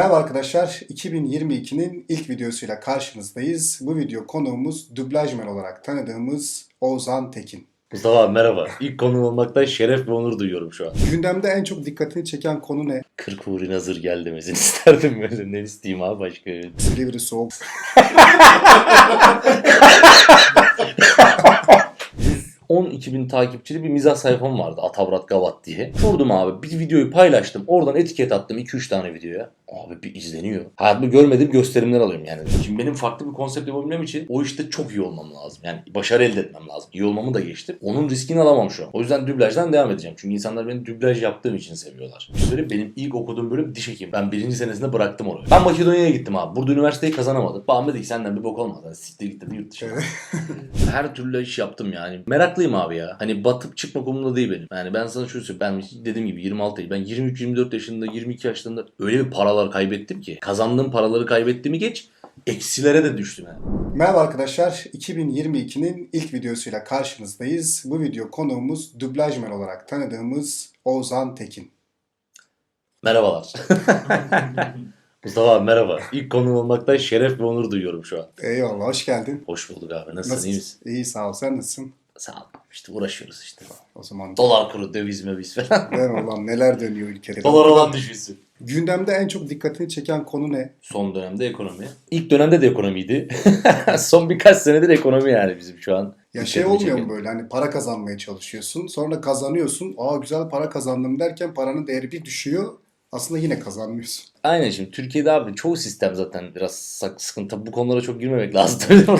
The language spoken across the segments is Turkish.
Merhaba arkadaşlar, 2022'nin ilk videosuyla karşınızdayız. Bu video konuğumuz dublajmen olarak tanıdığımız Oğuzhan Tekin. Mustafa abi merhaba. İlk konu olmaktan şeref ve onur duyuyorum şu an. Gündemde en çok dikkatini çeken konu ne? 40 Huri Nazır gel demesini isterdim böyle. Ne isteyeyim abi başka? Silivri soğuk. 12 bin takipçili bir mizah sayfam vardı Atavrat Gavat diye. Kurdum abi bir videoyu paylaştım. Oradan etiket attım 2-3 tane videoya. Abi bir izleniyor. Hayatımda görmediğim gösterimler alıyorum yani. Şimdi benim farklı bir konsept yapabilmem için o işte çok iyi olmam lazım. Yani başarı elde etmem lazım. İyi olmamı da geçtim. Onun riskini alamam şu an. O yüzden dublajdan devam edeceğim. Çünkü insanlar beni dublaj yaptığım için seviyorlar. Söyleyeyim benim ilk okuduğum bölüm diş hekimi. Ben birinci senesinde bıraktım orayı. Ben Makedonya'ya gittim abi. Burada üniversiteyi kazanamadım. Babam dedi ki senden bir bok olmaz. Hani siktir git dedi yurt dışına. Her türlü iş yaptım yani. Meraklıyım abi ya. Hani batıp çıkmak umurumda değil benim. Yani ben sana şunu söyleyeyim. Ben dediğim gibi 26 ben 23-24 yaşında 22 yaşlarında öyle bir paralar kaybettim ki. Kazandığım paraları kaybettiğimi geç. Eksilere de düştüm yani. Merhaba arkadaşlar, 2022'nin ilk videosuyla karşınızdayız. Bu video konuğumuz dublajmen olarak tanıdığımız Oğuzhan Tekin. Merhabalar. Mustafa abi merhaba. İlk konu olmaktan şeref ve onur duyuyorum şu an. Eyvallah, hoş geldin. Hoş bulduk abi. Nasılsın iyi misin? İyi sağ ol, sen nasılsın? Sağ ol. İşte uğraşıyoruz işte. O zaman Dolar kuru, döviz meviz falan. ben olan neler dönüyor ülkede. Dolar olan düşünsün. Gündemde en çok dikkatini çeken konu ne? Son dönemde ekonomi. İlk dönemde de ekonomiydi. Son birkaç senedir ekonomi yani bizim şu an. Ya şey olmuyor çeken. mu böyle hani para kazanmaya çalışıyorsun sonra kazanıyorsun aa güzel para kazandım derken paranın değeri bir düşüyor aslında yine kazanmıyorsun. Aynen şimdi Türkiye'de abi çoğu sistem zaten biraz sıkıntı. Bu konulara çok girmemek lazım tabii.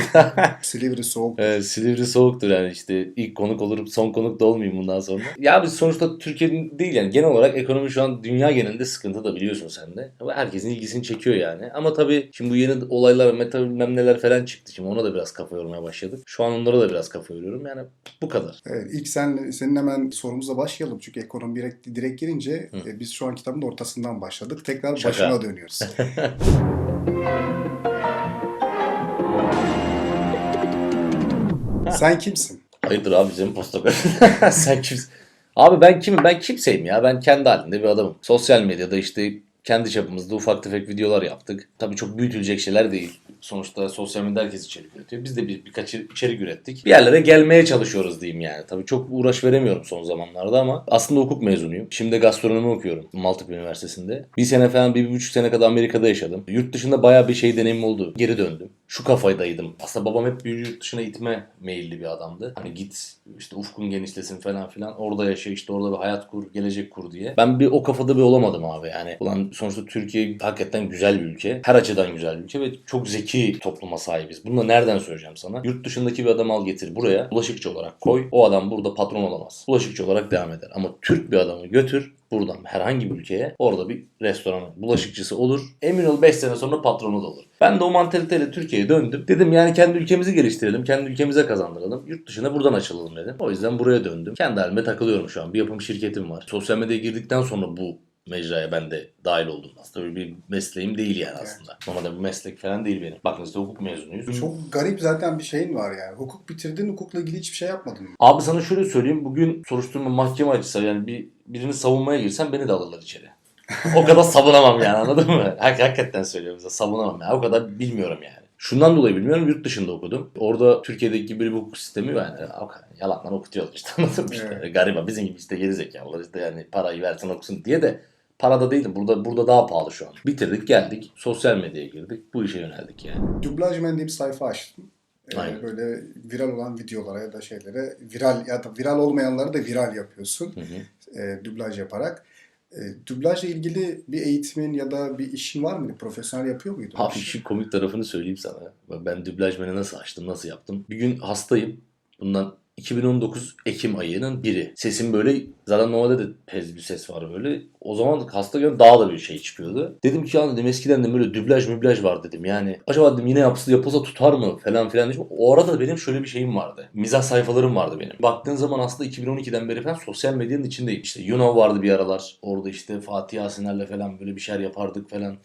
Silivri soğuk. Evet, Silivri soğuktur yani işte ilk konuk olurum son konuk da olmayayım bundan sonra. Ya biz sonuçta Türkiye'nin değil yani genel olarak ekonomi şu an dünya genelinde sıkıntı da biliyorsun sen de. Ama herkesin ilgisini çekiyor yani. Ama tabii şimdi bu yeni olaylar meta bilmem neler falan çıktı. Şimdi ona da biraz kafa yormaya başladık. Şu an onlara da biraz kafa yoruyorum yani bu kadar. Evet, ilk sen senin hemen sorumuzla başlayalım çünkü ekonomi direkt, direkt girince e, biz şu an kitabın ortasından başladık. Tekrar Başına dönüyoruz. sen kimsin? Hayırdır abi bizim posta Sen kimsin? Abi ben kimim? Ben kimseyim ya. Ben kendi halinde bir adamım. Sosyal medyada işte kendi çapımızda ufak tefek videolar yaptık. Tabii çok büyütülecek şeyler değil. Sonuçta sosyal medya herkes içerik üretiyor. Biz de bir, birkaç içerik ürettik. Bir yerlere gelmeye çalışıyoruz diyeyim yani. Tabii çok uğraş veremiyorum son zamanlarda ama aslında hukuk mezunuyum. Şimdi gastronomi okuyorum Maltepe Üniversitesi'nde. Bir sene falan, bir, bir buçuk sene kadar Amerika'da yaşadım. Yurt dışında bayağı bir şey deneyimim oldu. Geri döndüm. Şu kafadaydım. Aslında babam hep bir yurt dışına itme meyilli bir adamdı. Hani git işte ufkun genişlesin falan filan. Orada yaşa işte orada bir hayat kur, gelecek kur diye. Ben bir o kafada bir olamadım abi yani. Ulan sonuçta Türkiye hakikaten güzel bir ülke. Her açıdan güzel bir ülke ve çok zeki topluma sahibiz. Bunu da nereden söyleyeceğim sana? Yurt dışındaki bir adam al getir buraya. Bulaşıkçı olarak koy. O adam burada patron olamaz. Bulaşıkçı olarak devam eder. Ama Türk bir adamı götür buradan herhangi bir ülkeye orada bir restoranın bulaşıkçısı olur. Emin ol 5 sene sonra patronu da olur. Ben de o mantaliteyle Türkiye'ye döndüm. Dedim yani kendi ülkemizi geliştirelim. Kendi ülkemize kazandıralım. Yurt dışına buradan açılalım dedim. O yüzden buraya döndüm. Kendi halime takılıyorum şu an. Bir yapım şirketim var. Sosyal medyaya girdikten sonra bu mecraya ben de dahil oldum. Aslında bir mesleğim değil yani aslında. Normalde bir meslek falan değil benim. Bakın işte hukuk mezunuyuz. Çok garip zaten bir şeyin var yani. Hukuk bitirdin, hukukla ilgili hiçbir şey yapmadın? Abi sana şöyle söyleyeyim. Bugün soruşturma mahkeme açsa yani bir birini savunmaya girsen beni de alırlar içeri. o kadar savunamam yani anladın mı? Hak, hakikaten söylüyorum size savunamam yani. O kadar bilmiyorum yani. Şundan dolayı bilmiyorum yurt dışında okudum. Orada Türkiye'deki gibi bir hukuk sistemi var yani. Yalandan okutuyorlar işte anladın mı işte. Evet. Gariban bizim gibi işte geri zekalılar işte yani parayı versin okusun diye de parada değil burada burada daha pahalı şu an. Bitirdik geldik sosyal medyaya girdik bu işe yöneldik yani. Dublajmen diye bir sayfa açtım. Ee, Aynen. böyle viral olan videolara ya da şeylere viral ya da viral olmayanları da viral yapıyorsun. Hı hı. e, dublaj yaparak. E, dublajla ilgili bir eğitimin ya da bir işin var mıydı? Profesyonel yapıyor muydun? Abi işin komik tarafını söyleyeyim sana. Ben dublajmeni nasıl açtım, nasıl yaptım? Bir gün hastayım. Bundan 2019 Ekim ayının biri. Sesim böyle zaten normalde de pez bir ses var böyle. O zaman hasta göre daha da bir şey çıkıyordu. Dedim ki ya dedim eskiden de böyle dublaj müblaj var dedim. Yani acaba dedim yine yapsa, yapılsa tutar mı falan filan dedim. O arada da benim şöyle bir şeyim vardı. Mizah sayfalarım vardı benim. Baktığın zaman aslında 2012'den beri falan sosyal medyanın içindeyim. İşte Yuno vardı bir aralar. Orada işte Fatih Asiner'le falan böyle bir şeyler yapardık falan.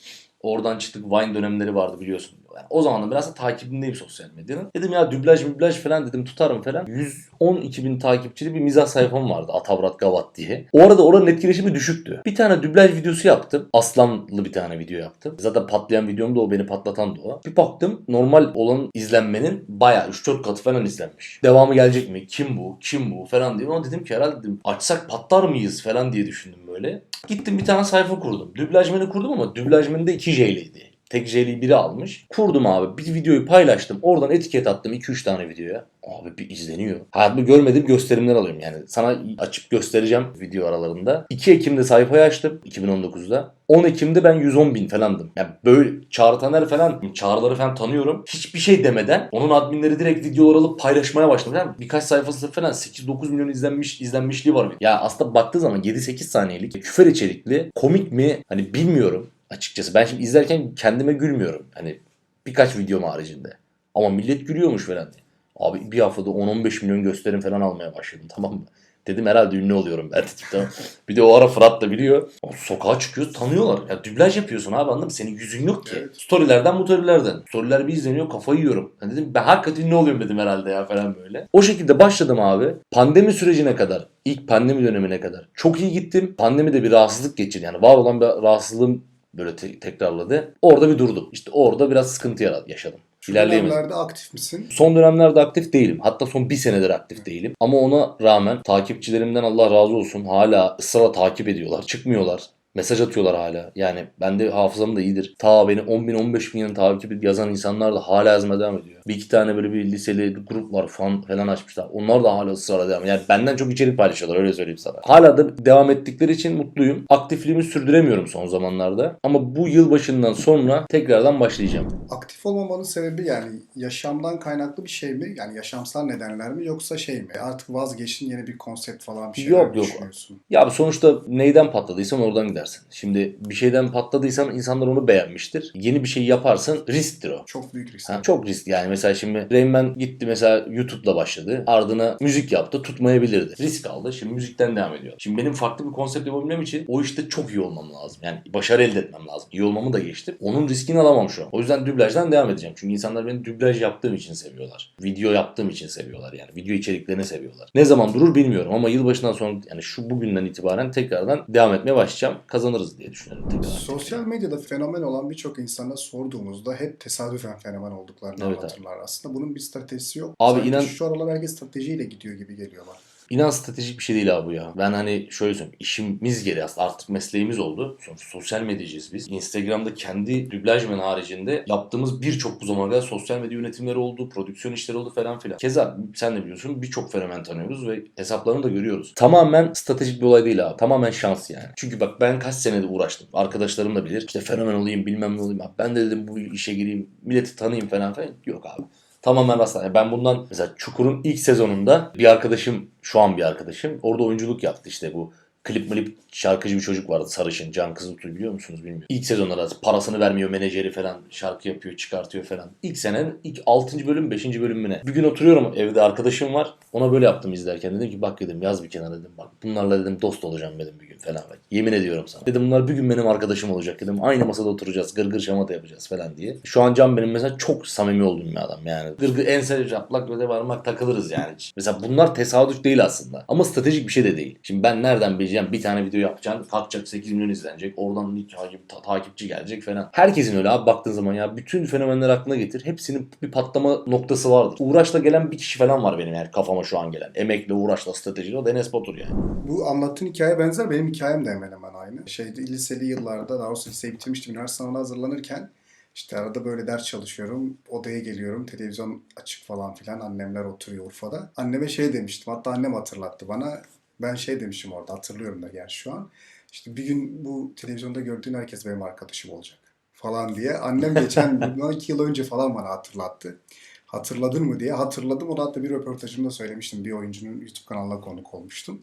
Oradan çıktık Vine dönemleri vardı biliyorsun. Yani o zaman da biraz da takibindeyim sosyal medyanın. Dedim ya dublaj dublaj falan dedim tutarım falan. 112 bin takipçili bir mizah sayfam vardı Atavrat Gavat diye. O arada oranın etkileşimi düşüktü. Bir tane dublaj videosu yaptım. Aslanlı bir tane video yaptım. Zaten patlayan videom da o beni patlatan da o. Bir baktım normal olan izlenmenin bayağı 3-4 katı falan izlenmiş. Devamı gelecek mi? Kim bu? Kim bu? Falan diye. Ama dedim ki herhalde dedim, açsak patlar mıyız falan diye düşündüm böyle. Gittim bir tane sayfa kurdum. Dublajmeni kurdum ama dublajmeni de 2 J'liydi. Tek J'liyi biri almış. Kurdum abi. Bir videoyu paylaştım. Oradan etiket attım 2-3 tane videoya. Abi bir izleniyor. Hayatımda görmediğim gösterimler alıyorum yani. Sana açıp göstereceğim video aralarında. 2 Ekim'de sayfayı açtım 2019'da. 10 Ekim'de ben 110 bin falandım. Yani böyle Çağrı Taner falan çağrıları falan tanıyorum. Hiçbir şey demeden onun adminleri direkt videolar alıp paylaşmaya başladı. Yani birkaç sayfası falan 8-9 milyon izlenmiş izlenmişliği var. Ya aslında baktığı zaman 7-8 saniyelik küfür içerikli komik mi hani bilmiyorum açıkçası. Ben şimdi izlerken kendime gülmüyorum. Hani birkaç videom haricinde. Ama millet gülüyormuş falan diye. Abi bir haftada 10-15 milyon gösterim falan almaya başladım tamam mı? Dedim herhalde ünlü oluyorum ben dedim tamam. Bir de o ara Fırat da biliyor. O sokağa çıkıyor tanıyorlar. Ya dublaj yapıyorsun abi anladın mı? Senin yüzün yok ki. Evet. Storylerden motorlardan. Storyler bir izleniyor kafayı yiyorum. Ben dedim ben hakikaten ünlü oluyorum dedim herhalde ya falan böyle. O şekilde başladım abi. Pandemi sürecine kadar ilk pandemi dönemine kadar çok iyi gittim. Pandemide bir rahatsızlık geçirdi. Yani var olan bir rahatsızlığım böyle te- tekrarladı. Orada bir durdum. İşte orada biraz sıkıntı yaşadım. Şu dönemlerde aktif misin? Son dönemlerde aktif değilim. Hatta son bir senedir aktif değilim. Ama ona rağmen takipçilerimden Allah razı olsun hala ısrarla takip ediyorlar. Çıkmıyorlar. Mesaj atıyorlar hala. Yani bende hafızam da iyidir. Ta beni 10 bin 15 bin yıl takip edip yazan insanlar da hala yazmaya devam ediyor. Bir iki tane böyle bir liseli grup var fan falan açmışlar. Onlar da hala ısrarla devam Yani benden çok içerik paylaşıyorlar öyle söyleyeyim sana. Hala da devam ettikleri için mutluyum. Aktifliğimi sürdüremiyorum son zamanlarda. Ama bu yıl başından sonra tekrardan başlayacağım. Aktif olmamanın sebebi yani yaşamdan kaynaklı bir şey mi? Yani yaşamsal nedenler mi yoksa şey mi? Artık vazgeçtin yeni bir konsept falan bir şeyler Yok, mi yok. düşünüyorsun? Ya sonuçta neyden patladıysan oradan gidersin. Şimdi bir şeyden patladıysan insanlar onu beğenmiştir. Yeni bir şey yaparsın risktir o. Çok büyük risk. Ha, çok risk yani mesela şimdi Rayman gitti mesela YouTube'la başladı. Ardına müzik yaptı tutmayabilirdi. Risk aldı şimdi müzikten devam ediyor. Şimdi benim farklı bir konsept yapabilmem için o işte çok iyi olmam lazım. Yani başarı elde etmem lazım. İyi olmamı da geçtim. Onun riskini alamam şu an. O yüzden dublajdan devam edeceğim. Çünkü insanlar beni dublaj yaptığım için seviyorlar. Video yaptığım için seviyorlar yani. Video içeriklerini seviyorlar. Ne zaman durur bilmiyorum ama yılbaşından sonra yani şu bugünden itibaren tekrardan devam etmeye başlayacağım. Kazanırız diye düşünüyorum tekrar. Sosyal medyada fenomen olan birçok insana sorduğumuzda hep tesadüfen fenomen olduklarını Evet anlatırlar aslında. Bunun bir stratejisi yok. Abi Sanki inan- Şu aralar herkes stratejiyle gidiyor gibi geliyorlar. İnan stratejik bir şey değil abi ya. Ben hani şöyle söyleyeyim. işimiz gereği aslında artık mesleğimiz oldu. Sonuçta sosyal medyacıyız biz. Instagram'da kendi dublajmen haricinde yaptığımız birçok bu zamana kadar sosyal medya yönetimleri oldu, prodüksiyon işleri oldu falan filan. Keza sen de biliyorsun birçok fenomen tanıyoruz ve hesaplarını da görüyoruz. Tamamen stratejik bir olay değil abi. Tamamen şans yani. Çünkü bak ben kaç senedir uğraştım. Arkadaşlarım da bilir. İşte fenomen olayım bilmem ne olayım. Abi Ben de dedim bu işe gireyim. Milleti tanıyayım falan filan. Yok abi. Tamamen rastlanıyor. Ben bundan mesela Çukur'un ilk sezonunda bir arkadaşım, şu an bir arkadaşım orada oyunculuk yaptı işte bu klip milip şarkıcı bir çocuk vardı sarışın Can Kızıltuğ biliyor musunuz bilmiyorum. İlk sezonlarda parasını vermiyor menajeri falan şarkı yapıyor çıkartıyor falan. İlk senenin ilk 6. bölüm 5. bölümüne. Bir gün oturuyorum evde arkadaşım var ona böyle yaptım izlerken dedim ki bak dedim yaz bir kenara dedim bak bunlarla dedim dost olacağım dedim bir gün falan bak. Yemin ediyorum sana. Dedim bunlar bir gün benim arkadaşım olacak dedim aynı masada oturacağız gırgır şamata yapacağız falan diye. Şu an Can benim mesela çok samimi olduğum bir adam yani. Gırgır ense çaplak böyle varmak takılırız yani. Mesela bunlar tesadüf değil aslında. Ama stratejik bir şey de değil. Şimdi ben nereden bileceğim bir tane video yapacaksın kalkacak 8 milyon izlenecek oradan bir takip, ta- takipçi gelecek falan. Herkesin öyle abi baktığın zaman ya bütün fenomenler aklına getir. Hepsinin bir patlama noktası vardır. Uğraşla gelen bir kişi falan var benim yani kafama şu an gelen. Emekle uğraşla stratejiyle o da Enes Batur yani. Bu anlattığın hikaye benzer. Benim hikayem de hemen hemen aynı. Şeyde liseli yıllarda daha doğrusu liseyi bitirmiştim. Üniversite sınavına hazırlanırken işte arada böyle ders çalışıyorum. Odaya geliyorum. Televizyon açık falan filan. Annemler oturuyor Urfa'da. Anneme şey demiştim. Hatta annem hatırlattı bana. Ben şey demiştim orada. Hatırlıyorum da gerçi şu an. İşte bir gün bu televizyonda gördüğün herkes benim arkadaşım olacak falan diye. Annem geçen iki yıl önce falan bana hatırlattı. Hatırladın mı diye. Hatırladım. Onu hatta bir röportajımda söylemiştim. Bir oyuncunun YouTube kanalına konuk olmuştum.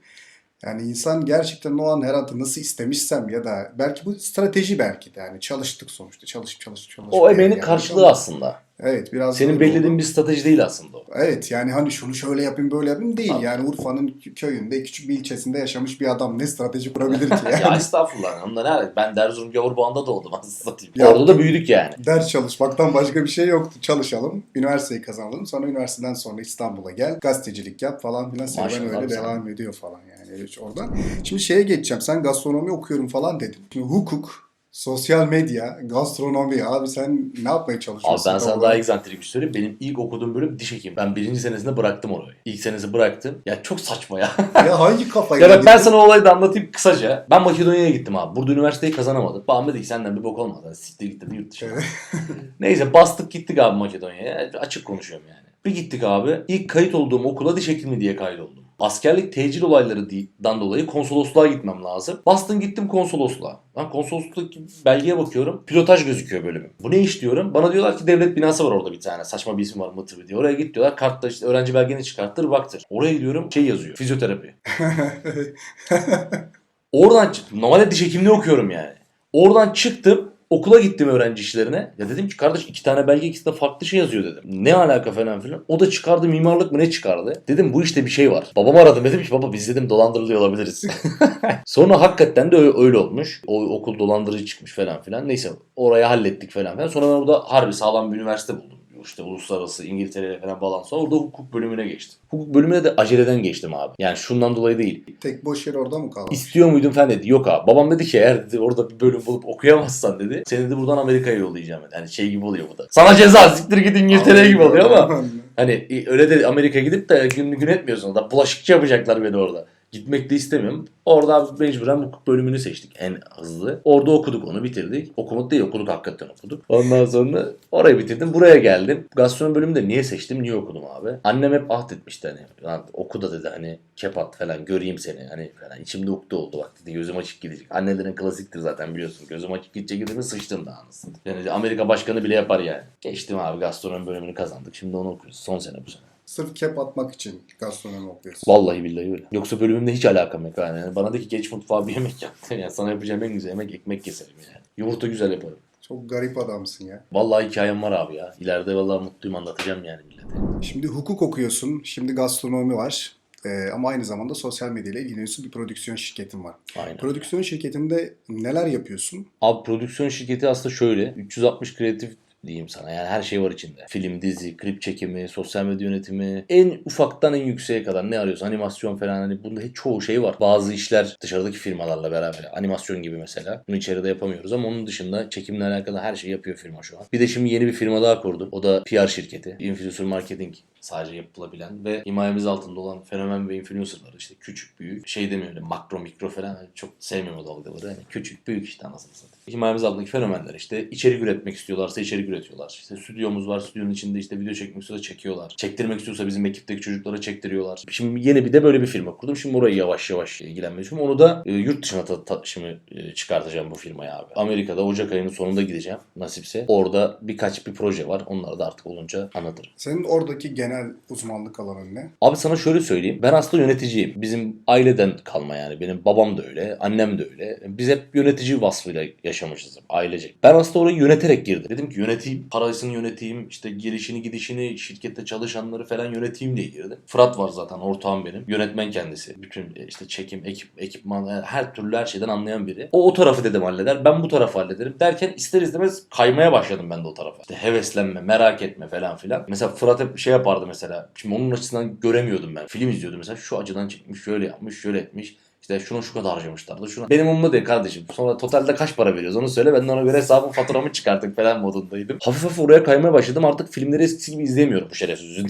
Yani insan gerçekten o an herhalde nasıl istemişsem ya da belki bu strateji belki de yani çalıştık sonuçta çalışıp çalışıp çalışıp. O emeğinin geldik karşılığı aslında. Evet biraz Senin belirlediğin bir strateji değil aslında o. Evet yani hani şunu şöyle yapayım böyle yapayım değil. Tabii. Yani Urfa'nın köyünde küçük bir ilçesinde yaşamış bir adam ne strateji kurabilir ki yani? ya estağfurullah. Onda ne? Ben Erzurum Gavurboğan'da doğdum aslında satayım. Ya- Orada da büyüdük yani. Ders çalışmaktan başka bir şey yoktu. Çalışalım, üniversiteyi kazanalım. Sonra üniversiteden sonra İstanbul'a gel, gazetecilik yap falan filan. Serüven Maşallah öyle devam ediyor falan yani evet, oradan. Şimdi şeye geçeceğim. Sen gastronomi okuyorum falan dedin. Şimdi hukuk, sosyal medya, gastronomi. Abi sen ne yapmaya Abi çalışıyorsun? ben sana daha egzantrik bir şey söyleyeyim. Benim ilk okuduğum bölüm diş hekimi. Ben birinci senesinde bıraktım orayı. İlk senesi bıraktım. Ya çok saçma ya. Ya hangi kafayla ya bak ben sana o olayı da anlatayım kısaca. Ben Makedonya'ya gittim abi. Burada üniversiteyi kazanamadım. Babam dedi ki senden bir bok olmaz. Hadi siktir git dedi yurt dışına. Evet. Neyse bastık gittik abi Makedonya'ya. Açık konuşuyorum yani. Bir gittik abi. İlk kayıt olduğum okula diş hekimi diye kaydoldum. Askerlik tecil olaylarından dolayı konsolosluğa gitmem lazım. Bastım gittim konsolosluğa. Ben konsolosluktaki belgeye bakıyorum. Pilotaj gözüküyor bölümüm. Bu ne iş diyorum. Bana diyorlar ki devlet binası var orada bir tane. Saçma bir isim var Mıtırı diye. Oraya git diyorlar. Kartta işte öğrenci belgeni çıkarttır baktır. Oraya gidiyorum şey yazıyor. Fizyoterapi. Oradan çıktım. Normalde diş hekimliği okuyorum yani. Oradan çıktım. Okula gittim öğrenci işlerine. Ya dedim ki kardeş iki tane belge ikisi de farklı şey yazıyor dedim. Ne alaka falan filan. O da çıkardı mimarlık mı ne çıkardı. Dedim bu işte bir şey var. Babamı aradım dedim ki baba biz dedim dolandırılıyor olabiliriz. Sonra hakikaten de öyle olmuş. O okul dolandırıcı çıkmış falan filan. Neyse orayı hallettik falan filan. Sonra ben orada harbi sağlam bir üniversite buldum. İşte uluslararası İngiltere'yle falan bağlantısı. Orada hukuk bölümüne geçtim. Hukuk bölümüne de aceleden geçtim abi. Yani şundan dolayı değil. Tek boş yer orada mı kaldı? İstiyor muydun falan dedi. Yok abi. Babam dedi ki eğer dedi, orada bir bölüm bulup okuyamazsan dedi. Seni de buradan Amerika'ya yollayacağım dedi. Hani şey gibi oluyor bu da. Sana ceza siktir git İngiltere'ye gibi oluyor ama. Hani e, öyle de Amerika'ya gidip de gün gün etmiyorsun. Da bulaşıkçı yapacaklar beni orada. Gitmek de istemiyorum. Orada mecburen hukuk bölümünü seçtik en hızlı. Orada okuduk onu bitirdik. Okumak değil okuduk hakikaten okuduk. Ondan sonra orayı bitirdim. Buraya geldim. Gastronomi bölümünü de niye seçtim? Niye okudum abi? Annem hep ahdetmişti hani. Lan oku da dedi hani kepat falan göreyim seni. Hani falan içimde ukde oldu bak dedi. Gözüm açık gidecek. Annelerin klasiktir zaten biliyorsun. Gözüm açık gidecek dedi mi sıçtın da anasını. Yani Amerika başkanı bile yapar yani. Geçtim abi gastronomi bölümünü kazandık. Şimdi onu okuyoruz. Son sene bu sene. Sırf kep atmak için gastronomi okuyorsun. Vallahi billahi öyle. Yoksa bölümümle hiç alakam yok yani. yani bana de ki geç mutfağa bir yemek yap. Yani sana yapacağım en güzel yemek ekmek keserim yani. Yumurta güzel yaparım. Çok garip adamsın ya. Vallahi hikayem var abi ya. İleride vallahi mutluyum anlatacağım yani millete. Şimdi hukuk okuyorsun, şimdi gastronomi var. Ee, ama aynı zamanda sosyal medyayla ilgileniyorsun. Bir prodüksiyon şirketin var. Aynen. Prodüksiyon şirketinde neler yapıyorsun? Abi prodüksiyon şirketi aslında şöyle. 360 kreatif diyeyim sana. Yani her şey var içinde. Film, dizi, klip çekimi, sosyal medya yönetimi. En ufaktan en yükseğe kadar ne arıyorsun? Animasyon falan. Hani bunda çoğu şey var. Bazı işler dışarıdaki firmalarla beraber. Animasyon gibi mesela. Bunu içeride yapamıyoruz ama onun dışında çekimle alakalı her şeyi yapıyor firma şu an. Bir de şimdi yeni bir firma daha kurdum. O da PR şirketi. Influencer marketing sadece yapılabilen ve himayemiz altında olan fenomen ve influencerları işte küçük büyük şey demiyorum öyle makro mikro falan hani çok sevmiyorum o dalgaları hani küçük büyük işte anasını satayım. Himayemiz altındaki fenomenler işte içerik üretmek istiyorlarsa içerik üretiyorlar. İşte stüdyomuz var stüdyonun içinde işte video çekmek istiyorsa çekiyorlar. Çektirmek istiyorsa bizim ekipteki çocuklara çektiriyorlar. Şimdi yeni bir de böyle bir firma kurdum. Şimdi orayı yavaş yavaş ilgilenmeye çalışıyorum. Onu da e, yurt dışına ta- ta- şimdi e, çıkartacağım bu firmayı abi. Amerika'da Ocak ayının sonunda gideceğim nasipse. Orada birkaç bir proje var. Onları da artık olunca anlatırım. Senin oradaki genel uzmanlık alanın ne? Abi sana şöyle söyleyeyim. Ben aslında yöneticiyim. Bizim aileden kalma yani. Benim babam da öyle, annem de öyle. Biz hep yönetici vasfıyla yaşamışız ailecek. Ben aslında orayı yöneterek girdim. Dedim ki yöneteyim, parasını yöneteyim, işte gelişini gidişini, şirkette çalışanları falan yöneteyim diye girdim. Fırat var zaten ortağım benim. Yönetmen kendisi. Bütün e, işte çekim, ekip, ekipman yani her türlü her şeyden anlayan biri. O o tarafı dedim halleder. Ben bu tarafı hallederim. Derken ister istemez kaymaya başladım ben de o tarafa. İşte heveslenme, merak etme falan filan. Mesela Fırat hep şey yapardı mesela. Şimdi onun açısından göremiyordum ben. Film izliyordum mesela. Şu açıdan çekmiş, şöyle yapmış, şöyle etmiş. İşte şunu şu kadar harcamışlardı. Şuna. Benim umurumda değil kardeşim. Sonra totalde kaç para veriyoruz onu söyle. Ben de ona göre hesabı faturamı çıkarttık falan modundaydım. Hafif hafif oraya kaymaya başladım. Artık filmleri eskisi gibi izleyemiyorum bu şerefsiz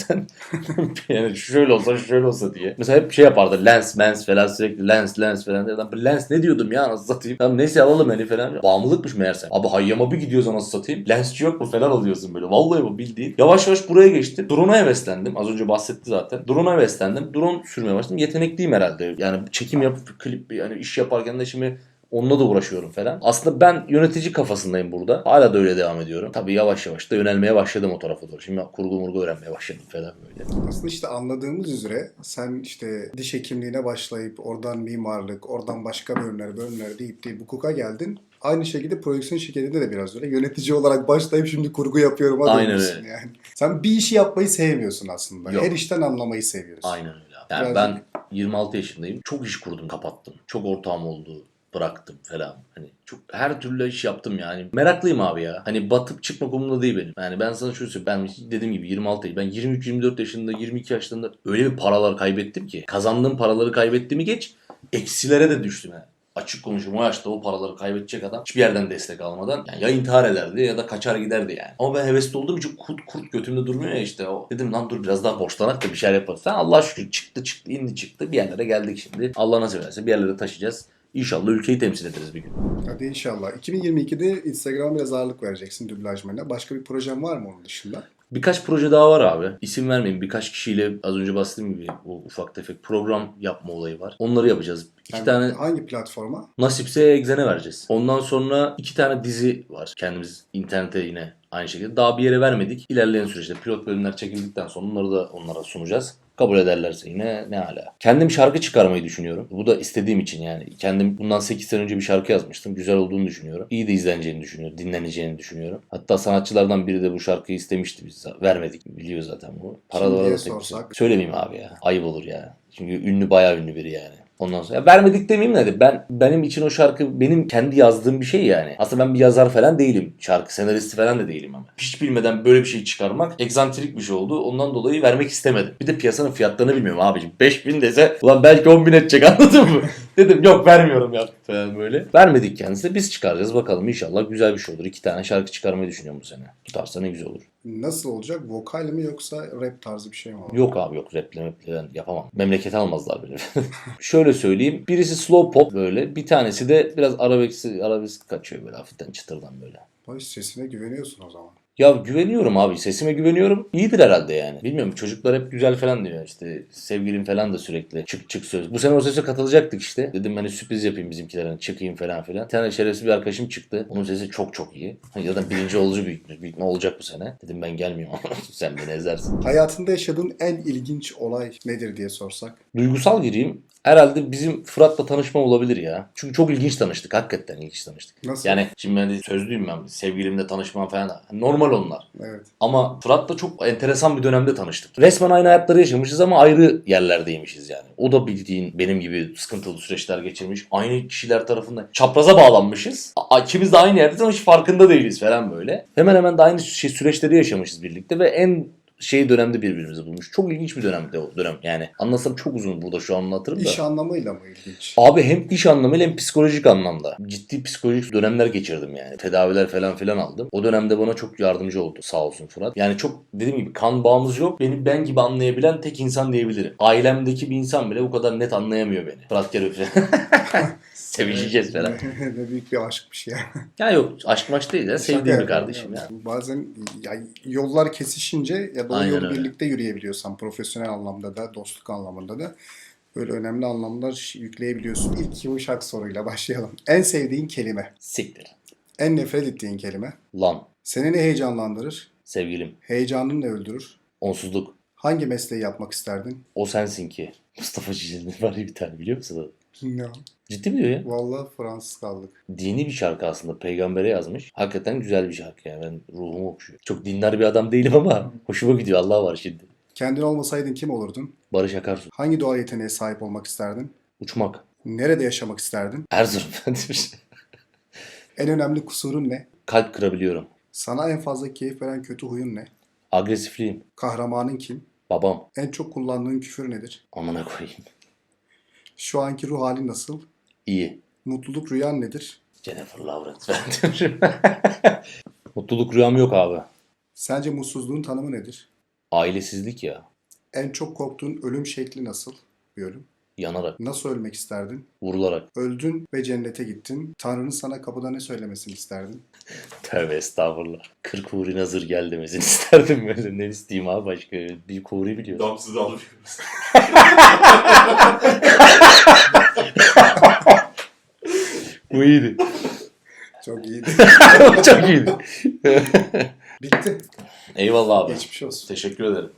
yani şöyle olsa şöyle olsa diye. Mesela hep şey yapardı. Lens, mens falan sürekli lens, lens falan. Dedim, lens ne diyordum ya nasıl satayım. Tamam neyse alalım beni falan. Bağımlılıkmış meğerse. Abi hayyama bir gidiyoruz anasını satayım. Lensçi yok mu falan alıyorsun böyle. Vallahi bu bildiğin. Yavaş yavaş buraya geçtim. Drone'a heveslendim. Az önce bahsetti zaten. Drone'a heveslendim. Drone sürmeye başladım. Yetenekliyim herhalde. Yani çekim yapıp klip yani iş yaparken de şimdi Onunla da uğraşıyorum falan. Aslında ben yönetici kafasındayım burada. Hala da öyle devam ediyorum. Tabii yavaş yavaş da yönelmeye başladım o tarafa doğru. Şimdi kurgu murgu öğrenmeye başladım falan böyle. Aslında işte anladığımız üzere sen işte diş hekimliğine başlayıp oradan mimarlık, oradan başka bölümler, bölümler deyip deyip hukuka geldin. Aynı şekilde prodüksiyon şirketinde de biraz öyle. Yönetici olarak başlayıp şimdi kurgu yapıyorum Aynen öyle. yani. Sen bir işi yapmayı sevmiyorsun aslında. Yok. Her işten anlamayı seviyorsun. Aynen öyle. Yani Birazcık- ben 26 yaşındayım. Çok iş kurdum, kapattım. Çok ortağım oldu. Bıraktım falan. Hani çok her türlü iş yaptım yani. Meraklıyım abi ya. Hani batıp çıkmak umurumda değil benim. Yani ben sana şunu söyleyeyim. Ben dediğim gibi 26 ben 23-24 yaşında 22 yaşlarında öyle bir paralar kaybettim ki. Kazandığım paraları kaybettiğimi geç. Eksilere de düştüm yani. Açık konuşayım o yaşta o paraları kaybedecek adam hiçbir yerden destek almadan yani ya intihar ederdi ya da kaçar giderdi yani. Ama ben hevesli olduğum için kurt kurt götümde durmuyor ya işte o. Dedim lan dur biraz daha borçlanak da bir şeyler yaparız. Sen Allah şükür çıktı çıktı indi çıktı bir yerlere geldik şimdi. Allah nasip ederse bir yerlere taşıyacağız. İnşallah ülkeyi temsil ederiz bir gün. Hadi inşallah. 2022'de Instagram'a biraz ağırlık vereceksin dublajmana. Başka bir projen var mı onun dışında? Birkaç proje daha var abi. İsim vermeyeyim. Birkaç kişiyle az önce bahsettiğim gibi bu ufak tefek program yapma olayı var. Onları yapacağız. İki Yani tane Hangi platforma? Nasipse Exen'e vereceğiz. Ondan sonra iki tane dizi var. Kendimiz internete yine aynı şekilde. Daha bir yere vermedik. İlerleyen süreçte pilot bölümler çekildikten sonra onları da onlara sunacağız. Kabul ederlerse yine ne hala. Kendim şarkı çıkarmayı düşünüyorum. Bu da istediğim için yani. Kendim bundan 8 sene önce bir şarkı yazmıştım. Güzel olduğunu düşünüyorum. İyi de izleneceğini düşünüyorum. Dinleneceğini düşünüyorum. Hatta sanatçılardan biri de bu şarkıyı istemişti biz. Vermedik. Biliyor zaten bu. Para da var da? Söylemeyeyim abi ya. Ayıp olur ya. Çünkü ünlü bayağı ünlü biri yani. Ondan sonra ya vermedik demeyeyim de ben benim için o şarkı benim kendi yazdığım bir şey yani. Aslında ben bir yazar falan değilim. Şarkı senaristi falan da değilim ama. Hiç bilmeden böyle bir şey çıkarmak egzantrik bir şey oldu. Ondan dolayı vermek istemedim. Bir de piyasanın fiyatlarını bilmiyorum abicim. 5000 dese ulan belki 10 bin edecek anladın mı? Dedim yok vermiyorum ya falan böyle. Vermedik kendisine biz çıkaracağız bakalım inşallah güzel bir şey olur. İki tane şarkı çıkarmayı düşünüyorum bu sene. Tutarsa ne güzel olur. Nasıl olacak? Vokal mi yoksa rap tarzı bir şey mi olur? Yok abi yok raple maple ben yapamam. Memlekete almazlar beni. Şöyle söyleyeyim. Birisi slow pop böyle. Bir tanesi de biraz arabesk, arabesk kaçıyor böyle hafiften çıtırdan böyle. Vay sesine güveniyorsun o zaman. Ya güveniyorum abi. Sesime güveniyorum. İyidir herhalde yani. Bilmiyorum çocuklar hep güzel falan diyor. İşte sevgilim falan da sürekli çık çık söz. Bu sene o sese katılacaktık işte. Dedim hani sürpriz yapayım bizimkilere. hani Çıkayım falan filan. Bir tane şerefsiz bir arkadaşım çıktı. Onun sesi çok çok iyi. Ya da birinci olucu büyük, büyük ne olacak bu sene. Dedim ben gelmiyorum. Sen beni ezersin. Hayatında yaşadığın en ilginç olay nedir diye sorsak. Duygusal gireyim. Herhalde bizim Fırat'la tanışma olabilir ya. Çünkü çok ilginç tanıştık. Hakikaten ilginç tanıştık. Nasıl? Yani şimdi ben de sözlüyüm ben. Sevgilimle tanışmam falan. Normal onlar. Evet. Ama Fırat'la çok enteresan bir dönemde tanıştık. Resmen aynı hayatları yaşamışız ama ayrı yerlerdeymişiz yani. O da bildiğin benim gibi sıkıntılı süreçler geçirmiş. Aynı kişiler tarafından çapraza bağlanmışız. A- İkimiz de aynı yerdeyiz ama hiç farkında değiliz falan böyle. Hemen hemen de aynı şey, süreçleri yaşamışız birlikte ve en şey dönemde birbirimizi bulmuş. Çok ilginç bir dönemde o dönem. Yani anlatsam çok uzun burada şu an anlatırım da. İş anlamıyla mı ilginç? Abi hem iş anlamıyla hem psikolojik anlamda. Ciddi psikolojik dönemler geçirdim yani. Tedaviler falan filan aldım. O dönemde bana çok yardımcı oldu sağ olsun Fırat. Yani çok dediğim gibi kan bağımız yok. Beni ben gibi anlayabilen tek insan diyebilirim. Ailemdeki bir insan bile bu kadar net anlayamıyor beni. Fırat öpse. Sevişeceğiz falan. ne büyük bir aşkmış ya. Ya yok aşk maş değil ya. Sevdiğim bir kardeşim ya. Bazen ya, yollar kesişince ya da o Aynen yolu öyle. birlikte yürüyebiliyorsan profesyonel anlamda da dostluk anlamında da böyle önemli anlamlar yükleyebiliyorsun. İlk yumuşak soruyla başlayalım. En sevdiğin kelime, Siktir. en nefret ettiğin kelime, Lan. seni ne heyecanlandırır, Sevgilim. heyecanını ne öldürür, Onsuzluk. hangi mesleği yapmak isterdin? O sensin ki. Mustafa Cicil'in var ya bir tane biliyor musun? Ne? Ciddi mi diyor ya? Vallahi Fransız kaldık. dini bir şarkı aslında peygambere yazmış. Hakikaten güzel bir şarkı yani ben ruhumu okşuyor. Çok dindar bir adam değilim ama hoşuma gidiyor Allah var şimdi. Kendin olmasaydın kim olurdun? Barış Akarsu. Hangi doğa yeteneğe sahip olmak isterdin? Uçmak. Nerede yaşamak isterdin? Erzurum demiş. En önemli kusurun ne? Kalp kırabiliyorum. Sana en fazla keyif veren kötü huyun ne? Agresifliyim. Kahramanın kim? Babam. En çok kullandığın küfür nedir? Amına koyayım. Şu anki ruh halin nasıl? İyi. Mutluluk rüyan nedir? Jennifer Lawrence ben diyorum. Mutluluk rüyam yok abi. Sence mutsuzluğun tanımı nedir? Ailesizlik ya. En çok korktuğun ölüm şekli nasıl? Bir ölüm. Yanarak. Nasıl ölmek isterdin? Vurularak. Öldün ve cennete gittin. Tanrı'nın sana kapıda ne söylemesini isterdin? Tövbe estağfurullah. Kırk huri nazır gel demesini isterdim böyle. Ne isteyeyim abi başka? Bir huri biliyorum. Damsız alıyoruz. Bu iyiydi. Çok iyiydi. Çok iyiydi. Bitti. Eyvallah abi. Geçmiş olsun. Teşekkür ederim.